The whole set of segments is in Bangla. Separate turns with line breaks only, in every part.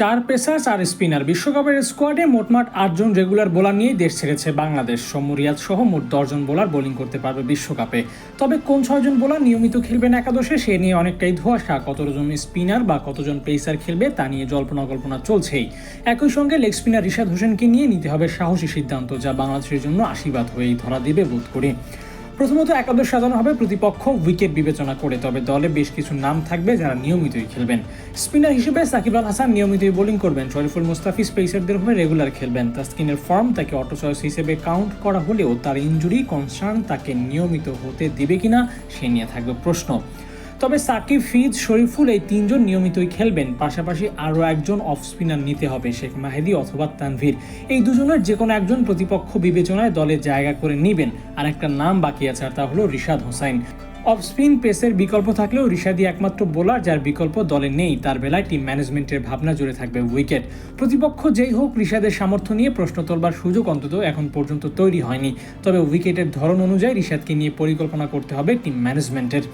চার পেসার, চার স্পিনার। বিশ্বকাপের স্কোয়াডে মোটমাট আটজন রেগুলার বোলার নিয়েই দেশ ছেড়েছে বাংলাদেশ। সমরিয়াদ সহ মোট দশজন বোলার বোলিং করতে পারবে বিশ্বকাপে। তবে কোন ছয়জন বোলার নিয়মিত খেলবেন একাদশে, সে নিয়ে অনেকটাই ধোঁয়াশা। কতজন স্পিনার বা কতজন পেসার খেলবে তা নিয়ে জল্পনা কল্পনা চলছেই। একই সঙ্গে লেগ স্পিনার রিশাদ হোসেনকে নিয়ে নিতে হবে সাহসী সিদ্ধান্ত, যা বাংলাদেশের জন্য আশীর্বাদ হয়েই ধরা দেবে বোধ করি। প্রথমত একাদশ সাজানো হবে প্রতিপক্ষ উইকেট বিবেচনা করে, তবে দলে বেশ কিছু নাম থাকবে যারা নিয়মিতই খেলবেন। স্পিনার হিসেবে সাকিব আল হাসান নিয়মিতই বোলিং করবেন। শরীফুল মুস্তাফিজ পেসারদের হয়ে রেগুলার খেলবেন। তাস্কিনের ফর্ম তাকে অটো চয়েস হিসেবে কাউন্ট করা হলেও তার ইঞ্জুরি কনসার্ন তাকে নিয়মিত হতে দিবে কিনা, সে নিয়ে থাকবে প্রশ্ন। তবে সাকিব, ফিজ, শরীফুল এই তিনজন নিয়মিতই খেলবেন। পাশাপাশি আরও একজন অফ স্পিনার নিতে হবে, শেখ মাহেদি অথবা তানভীর। এই দুজনের যে কোনো একজন প্রতিপক্ষ বিবেচনায় দলে জায়গা করে নেবেন। আর একটা নাম বাকি আছে, আর তা হলো রিশাদ হোসাইন। অফ স্পিন পেসের বিকল্প থাকলেও রিশাদি একমাত্র বোলার যার বিকল্প দলে নেই। তার বেলায় টিম ম্যানেজমেন্টের ভাবনা জুড়ে থাকবে উইকেট। প্রতিপক্ষ যেই হোক, রিশাদের সামর্থ্য নিয়ে প্রশ্ন তোলবার সুযোগ অন্তত এখন পর্যন্ত তৈরি হয়নি। তবে উইকেটের ধরন অনুযায়ী রিশাদকে নিয়ে পরিকল্পনা করতে হবে টিম ম্যানেজমেন্টের।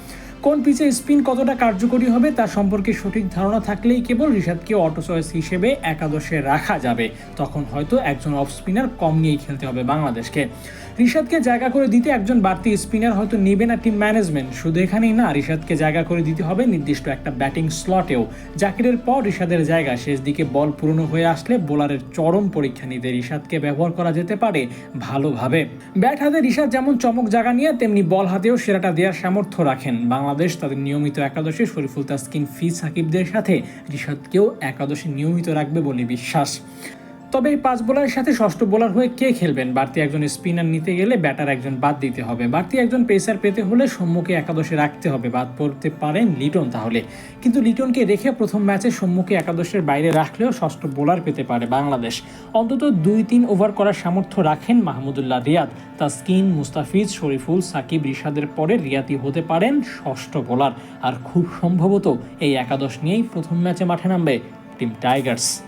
কোন পিচে স্পিন কতটা কার্যকরী হবে তার সম্পর্কে সঠিক ধারণা থাকলেই কেবল রিশাদকে অটো চয়েস হিসেবে একাদশে রাখা যাবে। তখন হয়তো একজন অফ স্পিনার কম নিয়েই খেলতে হবে বাংলাদেশকে। রিশাদকে জায়গা করে দিতে একজন বাড়তি স্পিনার হয়তো নেবে না টিম ম্যানেজমেন্ট। শুধু এখানেই না, রিশাদকে জায়গা করে দিতে হবে নির্দিষ্ট একটা ব্যাটিং স্লটেও জাকিরের পর রিশাদের জায়গা শেষ দিকে বল পুরনো হয়ে আসলে বোলারের চরম পরীক্ষা নিতে রিশাদকে ব্যবহার করা যেতে পারে ভালোভাবে। ব্যাট হাতে রিশাদ যেমন চমক জাগা নিয়ে, তেমনি বল হাতেও সেরাটা দেওয়ার সামর্থ্য রাখেন। বাংলাদেশ তাদের নিয়মিত একাদশে শরীফুল তাসকিন ফি সাকিবদের সাথে রিশাদকেও একাদশে নিয়মিত রাখবে বলে বিশ্বাস। তবে এই পাঁচ বোলারের সাথে ষষ্ঠ বোলার হয়ে কে খেলবেন? বাড়তি একজন স্পিনার নিতে গেলে ব্যাটার একজন বাদ দিতে হবে। বাড়তি একজন পেসার পেতে হলে সম্মুখে একাদশে রাখতে হবে। বাদ পড়তে পারেন লিটন তাহলে। কিন্তু লিটনকে রেখে প্রথম ম্যাচে সম্মুখে একাদশের বাইরে রাখলেও ষষ্ঠ বোলার পেতে পারে বাংলাদেশ। অন্তত দুই তিন ওভার করার সামর্থ্য রাখেন মাহমুদুল্লাহ রিয়াদ। তাসকিন, মুস্তাফিজ, শরীফুল, সাকিব, রিশাদের পরে রিয়াতি হতে পারেন ষষ্ঠ বোলার। আর খুব সম্ভবত এই একাদশ নিয়েই প্রথম ম্যাচে মাঠে নামবে team Tigers.